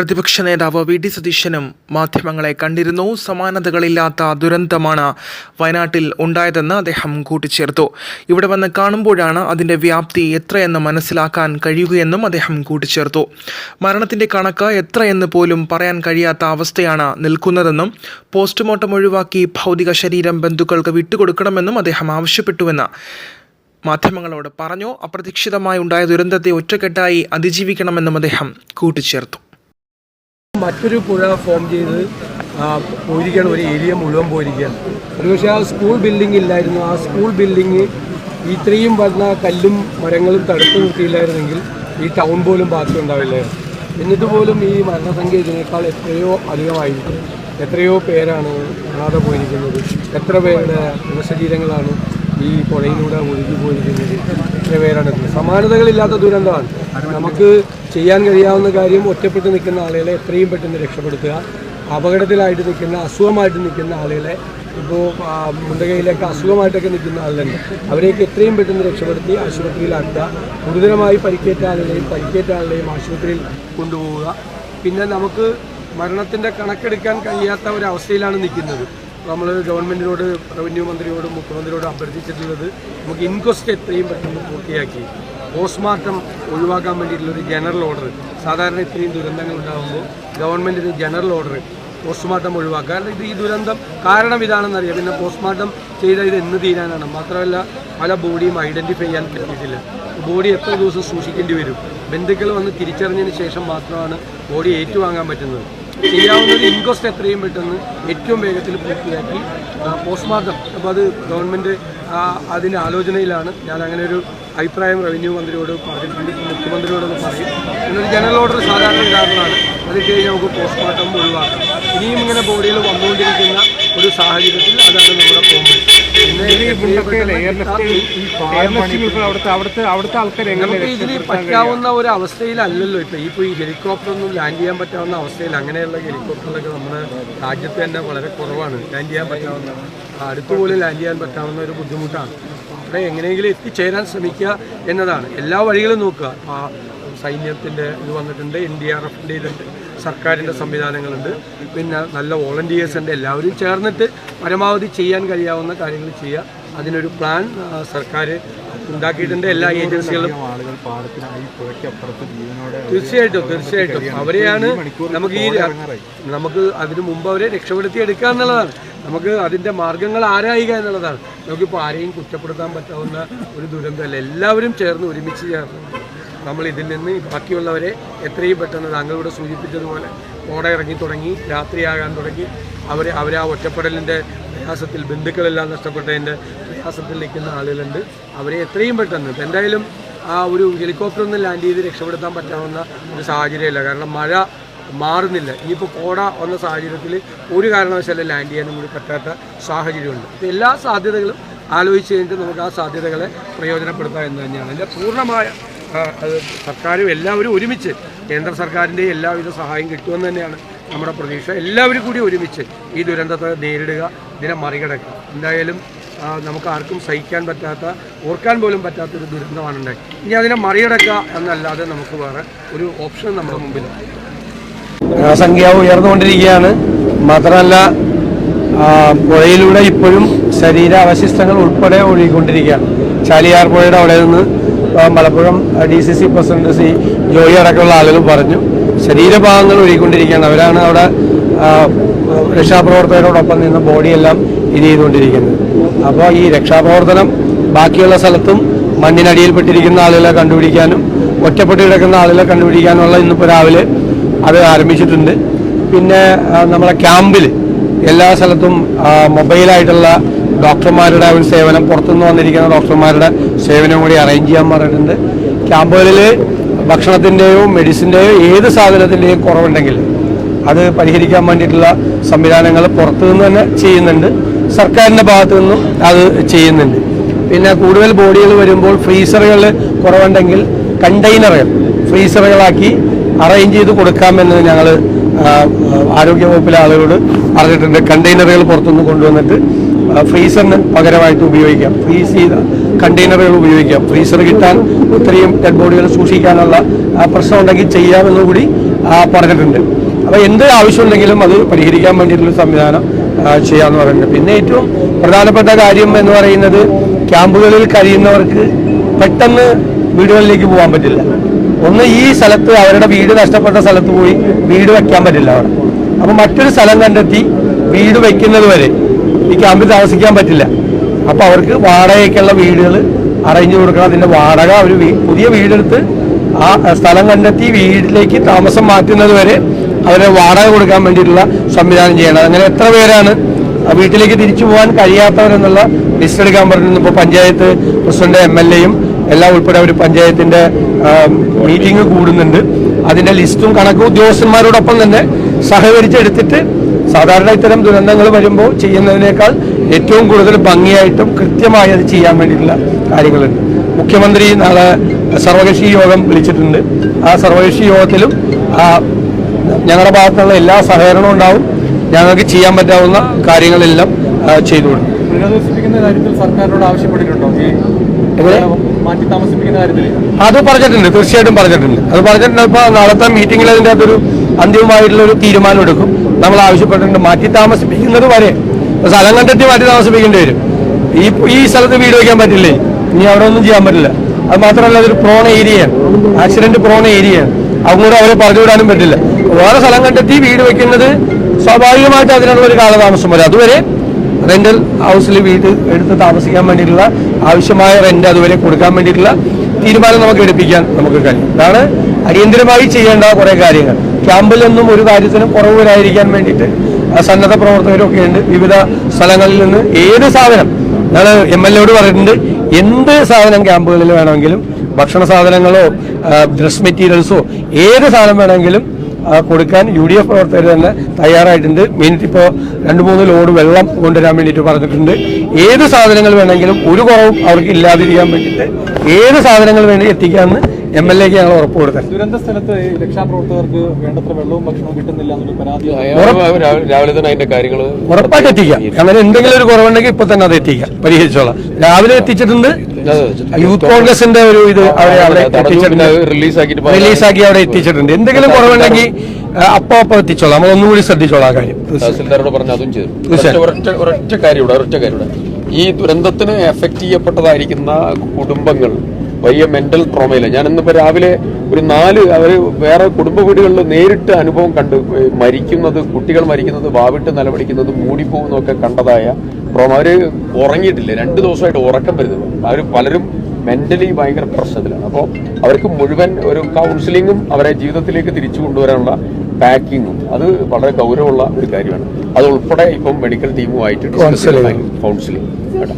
പ്രതിപക്ഷ നേതാവ് V D സതീശനും മാധ്യമങ്ങളെ കണ്ടിരുന്നു. സമാനതകളില്ലാത്ത ദുരന്തമാണ് വയനാട്ടിൽ ഉണ്ടായതെന്ന് അദ്ദേഹം കൂട്ടിച്ചേർത്തു. ഇവിടെ വന്ന് കാണുമ്പോഴാണ് അതിന്റെ വ്യാപ്തി എത്രയെന്ന് മനസ്സിലാക്കാൻ കഴിയുകയെന്നും അദ്ദേഹം കൂട്ടിച്ചേർത്തു. മരണത്തിന്റെ കണക്ക് എത്രയെന്ന് പോലും പറയാൻ കഴിയാത്ത അവസ്ഥയാണ് നിൽക്കുന്നതെന്നും പോസ്റ്റ്മോർട്ടം ഒഴിവാക്കി ഭൗതിക ശരീരം ബന്ധുക്കൾക്ക് വിട്ടുകൊടുക്കണമെന്നും അദ്ദേഹം ആവശ്യപ്പെട്ടുവെന്ന് മാധ്യമങ്ങളോട് പറഞ്ഞു. അപ്രതീക്ഷിതമായി ഉണ്ടായ ദുരന്തത്തെ ഒറ്റക്കെട്ടായി അതിജീവിക്കണമെന്നും അദ്ദേഹം കൂട്ടിച്ചേർത്തു. മറ്റൊരു പുഴ ഫോം ചെയ്ത് പോയിരിക്കുകയാണ്. ഒരു ഏരിയ മുഴുവൻ പോയിരിക്കുകയാണ്. ഒരുപക്ഷെ ആ സ്കൂൾ ബിൽഡിംഗ് ഇല്ലായിരുന്നു. ആ സ്കൂൾ ബിൽഡിംഗ് ഇത്രയും വന്ന കല്ലും മരങ്ങളും തടുത്തു നിർത്തിയില്ലായിരുന്നെങ്കിൽ ഈ ടൗൺ പോലും ബാക്കി ഉണ്ടാവില്ലായിരുന്നു. എന്നിട്ട് പോലും ഈ മരണസംഖ്യ ഇതിനേക്കാൾ എത്രയോ അധികമായിരിക്കും. എത്രയോ പേരാണ് കാണാതെ പോയിരിക്കുന്നത്. എത്ര പേരുടെ മൃതശരീരങ്ങളാണ് ഈ പുഴയിലൂടെ ഒഴുകി പോയിരിക്കുന്നത് പേരാണ്. സമാനതകളില്ലാത്ത ദുരന്തമാണ്. നമുക്ക് ചെയ്യാൻ കഴിയാവുന്ന കാര്യം ഒറ്റപ്പെട്ട് നിൽക്കുന്ന ആളുകളെ എത്രയും പെട്ടെന്ന് രക്ഷപ്പെടുത്തുക. അപകടത്തിലായിട്ട് നിൽക്കുന്ന അസുഖമായിട്ട് നിൽക്കുന്ന ആളുകളെ ഇപ്പോൾ മുണ്ടകയിലൊക്കെ അസുഖമായിട്ടൊക്കെ നിൽക്കുന്ന ആളുകളുണ്ട്. അവരെയൊക്കെ എത്രയും പെട്ടെന്ന് രക്ഷപ്പെടുത്തി ആശുപത്രിയിലാക്കുക ഗുരുതരമായി പരിക്കേറ്റ ആളുകളെയും പരിക്കേറ്റ ആളുകളെയും ആശുപത്രിയിൽ കൊണ്ടുപോവുക. പിന്നെ നമുക്ക് മരണത്തിന്റെ കണക്കെടുക്കാൻ കഴിയാത്ത ഒരവസ്ഥയിലാണ് നിൽക്കുന്നത്. നമ്മൾ ഗവൺമെന്റിനോട് റവന്യൂ മന്ത്രിയോടും മുഖ്യമന്ത്രിയോടും അഭ്യർത്ഥിച്ചിട്ടുള്ളത് നമുക്ക് ഇൻക്വസ്റ്റ് എത്രയും പെട്ടെന്ന് പൂർത്തിയാക്കി പോസ്റ്റ്മോർട്ടം ഒഴിവാക്കാൻ വേണ്ടിയിട്ടുള്ളൊരു ജനറൽ ഓർഡർ സാധാരണ ഇത്രയും ദുരന്തങ്ങൾ ഉണ്ടാകുമ്പോൾ ഗവൺമെന്റ് ഒരു ജനറൽ ഓർഡർ പോസ്റ്റ്മോർട്ടം ഒഴിവാക്കുക. കാരണം ഇത് ഈ ദുരന്തം കാരണം ഇതാണെന്നറിയാം പിന്നെ പോസ്റ്റ്മോർട്ടം ചെയ്താൽ ഇത് എന്ന് തീരാനാണ്. മാത്രമല്ല പല ബോഡിയും ഐഡന്റിഫൈ ചെയ്യാൻ പറ്റിയിട്ടില്ല. ബോഡി എത്ര ദിവസം സൂക്ഷിക്കേണ്ടി വരും? ബന്ധുക്കൾ വന്ന് തിരിച്ചറിഞ്ഞതിന് ശേഷം മാത്രമാണ് ബോഡി ഏറ്റുവാങ്ങാൻ പറ്റുന്നത്. ചെയ്യാവുന്ന ഇൻകോസ്റ്റ് എത്രയും പെട്ടെന്ന് ഏറ്റവും വേഗത്തിൽ പൂർത്തിയാക്കി. പോസ്റ്റ്മോർട്ടം അപ്പോൾ അത് ഗവൺമെന്റ് അതിന്റെ ആലോചനയിലാണ്. ഞാൻ അങ്ങനെ ഒരു അഭിപ്രായം റവന്യൂ മന്ത്രിയോട് പറഞ്ഞിട്ടുണ്ട്. മുഖ്യമന്ത്രിയോടൊന്ന് പറയും. എന്നൊരു ജനറൽ ഓർഡർ സാധാരണ ഉണ്ടാകുന്നതാണ്. അത് കഴിഞ്ഞ് നമുക്ക് പോസ്റ്റ്മോർട്ടം ഒഴിവാക്കാം. ഇനിയും ഇങ്ങനെ ബോഡികൾ വന്നുകൊണ്ടിരിക്കുന്ന ഒരു സാഹചര്യത്തിൽ അതാണ് നമ്മുടെ നമുക്ക് ഇതിൽ പറ്റാവുന്ന ഒരു അവസ്ഥയിലല്ലല്ലോ ഇപ്പൊ. ഇപ്പൊ ഈ ഹെലികോപ്റ്റർ ഒന്നും ലാൻഡ് ചെയ്യാൻ പറ്റാവുന്ന അവസ്ഥയിൽ അങ്ങനെയുള്ള ഹെലികോപ്റ്ററിലൊക്കെ നമ്മുടെ രാജ്യത്ത് തന്നെ വളരെ കുറവാണ്. ലാൻഡ് ചെയ്യാൻ പറ്റാവുന്ന അടുത്തുപോലും ലാൻഡ് ചെയ്യാൻ പറ്റാവുന്ന ഒരു ബുദ്ധിമുട്ടാണ്. അവിടെ എങ്ങനെയെങ്കിലും എത്തിച്ചേരാൻ ശ്രമിക്കുക എന്നതാണ്. എല്ലാ വഴികളും നോക്കുക. സൈന്യത്തിന്റെ സൈന്യത്തിന്റെ ഇത് വന്നിട്ടുണ്ട് എൻ ഡി ആർ എഫിന്റെ ഇതുണ്ട്. സർക്കാരിന്റെ സംവിധാനങ്ങളുണ്ട്. പിന്നെ നല്ല വോളണ്ടിയേഴ്സ് ഉണ്ട്. എല്ലാവരും ചേർന്നിട്ട് പരമാവധി ചെയ്യാൻ കഴിയാവുന്ന കാര്യങ്ങൾ ചെയ്യുക. അതിനൊരു പ്ലാൻ സർക്കാർ ഉണ്ടാക്കിയിട്ടുണ്ട്. എല്ലാ ഏജൻസികളും തീർച്ചയായിട്ടും തീർച്ചയായിട്ടും. അവരെയാണ് നമുക്ക് ഈ നമുക്ക് അതിനു മുമ്പ് അവരെ രക്ഷപ്പെടുത്തി എടുക്കുക എന്നുള്ളതാണ്. നമുക്ക് അതിന്റെ മാർഗങ്ങൾ ആരായുക എന്നുള്ളതാണ്. നമുക്കിപ്പോൾ ആരെയും കുറ്റപ്പെടുത്താൻ പറ്റാവുന്ന ഒരു ദുരന്തമല്ല. എല്ലാവരും ചേർന്ന് ഒരുമിച്ച് ചേർന്ന് നമ്മൾ ഇതിൽ നിന്ന് ബാക്കിയുള്ളവരെ എത്രയും പെട്ടെന്ന് താങ്കളിവിടെ സൂചിപ്പിച്ചതുപോലെ ഓട ഇറങ്ങി തുടങ്ങി രാത്രിയാകാൻ തുടങ്ങി. അവരെ അവർ ആ ഒറ്റപ്പെടലിന്റെ പ്രയാസത്തിൽ ബന്ധുക്കളെല്ലാം നഷ്ടപ്പെട്ടതിന്റെ പ്രയാസത്തിൽ നിൽക്കുന്ന ആളുകളുണ്ട്. അവരെ എത്രയും പെട്ടെന്ന് എന്തായാലും ആ ഒരു ഹെലികോപ്റ്റർ ഒന്നും ലാൻഡ് ചെയ്ത് രക്ഷപ്പെടുത്താൻ പറ്റാവുന്ന ഒരു സാഹചര്യമില്ല. കാരണം മഴ മാറുന്നില്ല. ഇനിയിപ്പോൾ കോട വന്ന സാഹചര്യത്തിൽ ഒരു കാരണവശാലും ലാൻഡ് ചെയ്യാനും കൂടി പറ്റാത്ത സാഹചര്യമുണ്ട്. അപ്പോൾ എല്ലാ സാധ്യതകളും ആലോചിച്ച് കഴിഞ്ഞിട്ട് നമുക്ക് ആ സാധ്യതകളെ പ്രയോജനപ്പെടുത്താം എന്ന് തന്നെയാണ്. അതിന്റെ പൂർണമായ സർക്കാരും എല്ലാവരും ഒരുമിച്ച് കേന്ദ്ര സർക്കാരിന്റെ എല്ലാവിധ സഹായം കിട്ടുമെന്ന് തന്നെയാണ് നമ്മുടെ പ്രതീക്ഷ. എല്ലാവരും കൂടി ഒരുമിച്ച് ഈ ദുരന്തത്തെ നേരിടുക ഇതിനെ മറികടക്കുക. എന്തായാലും നമുക്ക് ആർക്കും സഹിക്കാൻ പറ്റാത്ത ഓർക്കാൻ പോലും പറ്റാത്തൊരു ദുരന്തമാണ് ഉണ്ടായി ഇനി അതിനെ മറികടക്കുക എന്നല്ലാതെ നമുക്ക് വേറെ ഒരു ഓപ്ഷൻ നമ്മുടെ മുമ്പിൽ സംഖ്യ ഉയർന്നുകൊണ്ടിരിക്കുകയാണ്. മാത്രമല്ല പുഴയിലൂടെ ഇപ്പോഴും ശരീരാവശിഷ്ടങ്ങൾ ഉൾപ്പെടെ ഒഴുകിക്കൊണ്ടിരിക്കുകയാണ്. ചാലിയാർ പുഴയുടെ അവിടെ നിന്ന് Malappuram D C C president C Joy അടക്കമുള്ള ആളുകൾ പറഞ്ഞു. ശരീരഭാഗങ്ങൾ ഒഴുകിക്കൊണ്ടിരിക്കുകയാണ്. അവരാണ് അവിടെ രക്ഷാപ്രവർത്തകരോടൊപ്പം നിന്ന് ബോഡിയെല്ലാം ഇത് ചെയ്തുകൊണ്ടിരിക്കുന്നത്. അപ്പോൾ ഈ രക്ഷാപ്രവർത്തനം ബാക്കിയുള്ള സ്ഥലത്തും മണ്ണിനടിയിൽപ്പെട്ടിരിക്കുന്ന ആളുകളെ കണ്ടുപിടിക്കാനും ഒറ്റപ്പെട്ട് കിടക്കുന്ന ആളുകളെ കണ്ടുപിടിക്കാനുള്ള ഇന്നിപ്പോൾ രാവിലെ അത് ആരംഭിച്ചിട്ടുണ്ട്. പിന്നെ നമ്മളെ ക്യാമ്പിൽ എല്ലാ സ്ഥലത്തും മൊബൈലായിട്ടുള്ള ഡോക്ടർമാരുടെ ഒരു സേവനം പുറത്തുനിന്ന് വന്നിരിക്കുന്ന ഡോക്ടർമാരുടെ സേവനവും കൂടി അറേഞ്ച് ചെയ്യാൻ പറഞ്ഞിട്ടുണ്ട്. ക്യാമ്പുകളിൽ ഭക്ഷണത്തിന്റെയോ മെഡിസിന്റെയോ ഏത് സാധനത്തിന്റെയും കുറവുണ്ടെങ്കിൽ അത് പരിഹരിക്കാൻ വേണ്ടിയിട്ടുള്ള സംവിധാനങ്ങൾ പുറത്തുനിന്ന് തന്നെ ചെയ്യുന്നുണ്ട്. സർക്കാരിന്റെ ഭാഗത്തു നിന്നും അത് ചെയ്യുന്നുണ്ട്. പിന്നെ കൂടുതൽ ബോഡികൾ വരുമ്പോൾ ഫ്രീസറുകൾ കുറവുണ്ടെങ്കിൽ കണ്ടെയ്നറുകൾ ഫ്രീസറുകളാക്കി അറേഞ്ച് ചെയ്ത് കൊടുക്കാമെന്ന് ഞങ്ങൾ ആരോഗ്യവകുപ്പിലെ ആളുകളോട് പറഞ്ഞിട്ടുണ്ട് കണ്ടെയ്നറുകൾ പുറത്തുനിന്ന് കൊണ്ടുവന്നിട്ട് ഫ്രീസറിന് പകരമായിട്ട് ഉപയോഗിക്കാം. ഫ്രീസ് ചെയ്ത കണ്ടെയ്നറുകൾ ഉപയോഗിക്കാം. ഫ്രീസർ കിട്ടാൻ ഇത്രയും ഡെഡ് ബോഡികൾ സൂക്ഷിക്കാനുള്ള പ്രശ്നം ഉണ്ടെങ്കിൽ ചെയ്യാമെന്ന് കൂടി പറഞ്ഞിട്ടുണ്ട്. അപ്പോൾ എന്ത് ആവശ്യമുണ്ടെങ്കിലും അത് പരിഹരിക്കാൻ വേണ്ടിയിട്ടുള്ള സംവിധാനം ചെയ്യാമെന്ന് പറയുന്നത് പിന്നെ ഏറ്റവും പ്രധാനപ്പെട്ട കാര്യം എന്ന് പറയുന്നത് ക്യാമ്പുകളിൽ കഴിയുന്നവർക്ക് പെട്ടെന്ന് വീടുകളിലേക്ക് പോകാൻ പറ്റില്ല. ഒന്ന് ഈ സ്ഥലത്ത് അവരുടെ വീട് നഷ്ടപ്പെട്ട സ്ഥലത്ത് പോയി വീട് വയ്ക്കാൻ പറ്റില്ല അവിടെ. അപ്പൊ മറ്റൊരു സ്ഥലം കണ്ടെത്തി വീട് വയ്ക്കുന്നത് വരെ ഈ ക്യാമ്പിൽ താമസിക്കാൻ പറ്റില്ല. അപ്പോൾ അവർക്ക് വാടകയ്ക്കുള്ള വീടുകൾ അറേഞ്ച് കൊടുക്കണം. അതിന്റെ വാടക ഒരു പുതിയ വീടെടുത്ത് ആ സ്ഥലം കണ്ടെത്തി വീട്ടിലേക്ക് താമസം മാറ്റുന്നത് വരെ അവരെ വാടക കൊടുക്കാൻ വേണ്ടിയിട്ടുള്ള സംവിധാനം ചെയ്യണം. അങ്ങനെ എത്ര പേരാണ് വീട്ടിലേക്ക് തിരിച്ചു പോകാൻ കഴിയാത്തവരെന്നുള്ള ലിസ്റ്റ് എടുക്കാൻ പറഞ്ഞിരുന്നു. ഇപ്പോൾ പഞ്ചായത്ത് പ്രസിഡന്റ് എം എൽ എയും എല്ലാം ഉൾപ്പെടെ ഒരു പഞ്ചായത്തിന്റെ മീറ്റിംഗ് കൂടുന്നുണ്ട്. അതിന്റെ ലിസ്റ്റും കണക്കും ഉദ്യോഗസ്ഥന്മാരോടൊപ്പം തന്നെ സഹകരിച്ചെടുത്തിട്ട് സാധാരണ ഇത്തരം ദുരന്തങ്ങൾ വരുമ്പോൾ ചെയ്യുന്നതിനേക്കാൾ ഏറ്റവും കൂടുതൽ ഭംഗിയായിട്ടും കൃത്യമായി അത് ചെയ്യാൻ വേണ്ടിയിട്ടുള്ള കാര്യങ്ങളുണ്ട്. മുഖ്യമന്ത്രി നാളെ സർവകക്ഷി യോഗം വിളിച്ചിട്ടുണ്ട്. ആ സർവകക്ഷി യോഗത്തിലും ഞങ്ങളുടെ ഭാഗത്തുള്ള എല്ലാ സഹകരണവും ഉണ്ടാവും. ഞങ്ങൾക്ക് ചെയ്യാൻ പറ്റാവുന്ന കാര്യങ്ങളെല്ലാം ആ, ചെയ്തു കൊടുക്കും പുനരധിവസിപ്പിക്കുന്ന കാര്യത്തിൽ സർക്കാരിനോട് ആവശ്യപ്പെട്ടിട്ടുണ്ടോ? അത് പറഞ്ഞിട്ടുണ്ട് തീർച്ചയായിട്ടും പറഞ്ഞിട്ടുണ്ട്. അത് പറഞ്ഞിട്ടുണ്ട് ഇപ്പൊ നാളത്തെ മീറ്റിംഗിൽ അതിന്റെ അകത്തൊരു അന്തിമമായിട്ടുള്ള ഒരു തീരുമാനം എടുക്കും. നമ്മൾ ആവശ്യപ്പെട്ടിട്ടുണ്ട് മാറ്റി താമസിപ്പിക്കുന്നത് വരെ. സ്ഥലം കണ്ടെത്തി മാറ്റി താമസിപ്പിക്കേണ്ടി വരും. ഈ ഈ സ്ഥലത്ത് വീട് വയ്ക്കാൻ പറ്റില്ലേ? ഇനി അവിടെ ഒന്നും ചെയ്യാൻ പറ്റില്ല. അത് മാത്രമല്ല അതൊരു പ്രോൺ ഏരിയയാണ് ആക്സിഡന്റ് പ്രോൺ ഏരിയയാണ് അങ്ങോട്ട് അവരെ പറഞ്ഞു വിടാനും പറ്റില്ല. വേറെ സ്ഥലം കണ്ടെത്തി വീട് വെക്കുന്നത് സ്വാഭാവികമായിട്ട് അതിനുള്ള ഒരു കാലതാമസം വരും. അതുവരെ റെന്റൽ ഹൗസിൽ വീട് എടുത്ത് താമസിക്കാൻ വേണ്ടിയിട്ടുള്ള ആവശ്യമായ റെന്റ് അതുവരെ കൊടുക്കാൻ വേണ്ടിയിട്ടുള്ള തീരുമാനം നമുക്ക് എടുപ്പിക്കാൻ നമുക്ക് കഴിയും. ഇതാണ് അടിയന്തരമായി ചെയ്യേണ്ട കുറെ കാര്യങ്ങൾ. ക്യാമ്പിൽ നിന്നും ഒരു കാര്യത്തിനും കുറവ് വരാതിരിക്കാൻ വേണ്ടിയിട്ട് സന്നദ്ധ പ്രവർത്തകരൊക്കെ ഉണ്ട്. വിവിധ സ്ഥലങ്ങളിൽ നിന്ന് ഏത് സാധനം ഞങ്ങൾ എം എൽ എയോട് പറഞ്ഞിട്ടുണ്ട് എന്ത് സാധനം ക്യാമ്പുകളിൽ വേണമെങ്കിലും ഭക്ഷണ സാധനങ്ങളോ ഡ്രസ് മെറ്റീരിയൽസോ ഏത് സാധനം വേണമെങ്കിലും കൊടുക്കാൻ യു ഡി എഫ് പ്രവർത്തകർ തന്നെ തയ്യാറായിട്ടുണ്ട്. മെയിനിട്ട് ഇപ്പോൾ രണ്ട് മൂന്ന് ലോഡ് വെള്ളം കൊണ്ടുവരാൻ വേണ്ടിയിട്ട് പറഞ്ഞിട്ടുണ്ട്. ഏത് സാധനങ്ങൾ വേണമെങ്കിലും ഒരു കുറവും അവർക്ക് ഇല്ലാതിരിക്കാൻ വേണ്ടിയിട്ട് ഏത് സാധനങ്ങൾ വേണ്ടി എത്തിക്കാമെന്ന് എം എൽ എക്ക് ഞങ്ങൾ ഉറപ്പ് കൊടുത്തത് ദുരന്ത സ്ഥലത്ത് രക്ഷാപ്രവർത്തകർക്ക് വേണ്ടത്ര വെള്ളവും ഭക്ഷണവും കിട്ടുന്നില്ല എന്നൊരു പരാതി രാവിലെ രാവിലെ തന്നെ അതിന്റെ കാര്യങ്ങൾ ഉറപ്പായിട്ട് എത്തിക്കാം. അങ്ങനെ എന്തെങ്കിലും ഒരു കുറവുണ്ടെങ്കിൽ ഇപ്പൊ തന്നെ അത് എത്തിക്കാം. പരിഹരിച്ചോളാം. രാവിലെ എത്തിച്ചിട്ടുണ്ട്. യൂത്ത് കോൺഗ്രസിന്റെ ഒരു ഇത് അവരെ അവിടെ എത്തിച്ചിട്ടുണ്ട്. റിലീസ് ആക്കിയിട്ട് റിലീസാക്കി അവിടെ എത്തിച്ചിട്ടുണ്ട്. എന്തെങ്കിലും കുറവുണ്ടെങ്കിൽ അപ്പൊ അപ്പൊ എത്തിച്ചോളാം. നമ്മൾ ഒന്നുകൂടി ശ്രദ്ധിച്ചോളാം ആ കാര്യം. തഹസിൽദാരോട് പറഞ്ഞ അതും ചെയ്തു. ഒരൊറ്റ ഒരൊറ്റ കാര്യം ഒരൊറ്റ കാര്യം ഈ ദുരന്തത്തിന് എഫക്ട് ചെയ്യപ്പെട്ടതായിരിക്കുന്ന കുടുംബങ്ങൾ വലിയ മെന്റൽ ട്രോമയില്ല ഞാൻ ഇന്നിപ്പോ രാവിലെ ഒരു നാല് അവർ വേറെ കുടുംബ വീടുകളിൽ നേരിട്ട് അനുഭവം കണ്ട് മരിക്കുന്നത് കുട്ടികൾ മരിക്കുന്നത് വാവിട്ട് നിലവിളിക്കുന്നത് മൂടിപ്പോകുന്നതൊക്കെ കണ്ടതായ ട്രോമ അവർ ഉറങ്ങിയിട്ടില്ല. രണ്ട് ദിവസമായിട്ട് ഉറക്കം വരുന്നത്. അവർ പലരും മെന്റലി ഭയങ്കര പ്രശ്നത്തിലാണ്. അപ്പോൾ അവർക്ക് മുഴുവൻ ഒരു കൗൺസിലിങ്ങും അവരെ ജീവിതത്തിലേക്ക് തിരിച്ചു കൊണ്ടുവരാനുള്ള പാക്കിങ്ങും അത് വളരെ ഗൗരവമുള്ള ഒരു കാര്യമാണ്. അത് ഉൾപ്പെടെ ഇപ്പം മെഡിക്കൽ ടീമുമായിട്ട്. കൗൺസിലിംഗ് കേട്ടോ.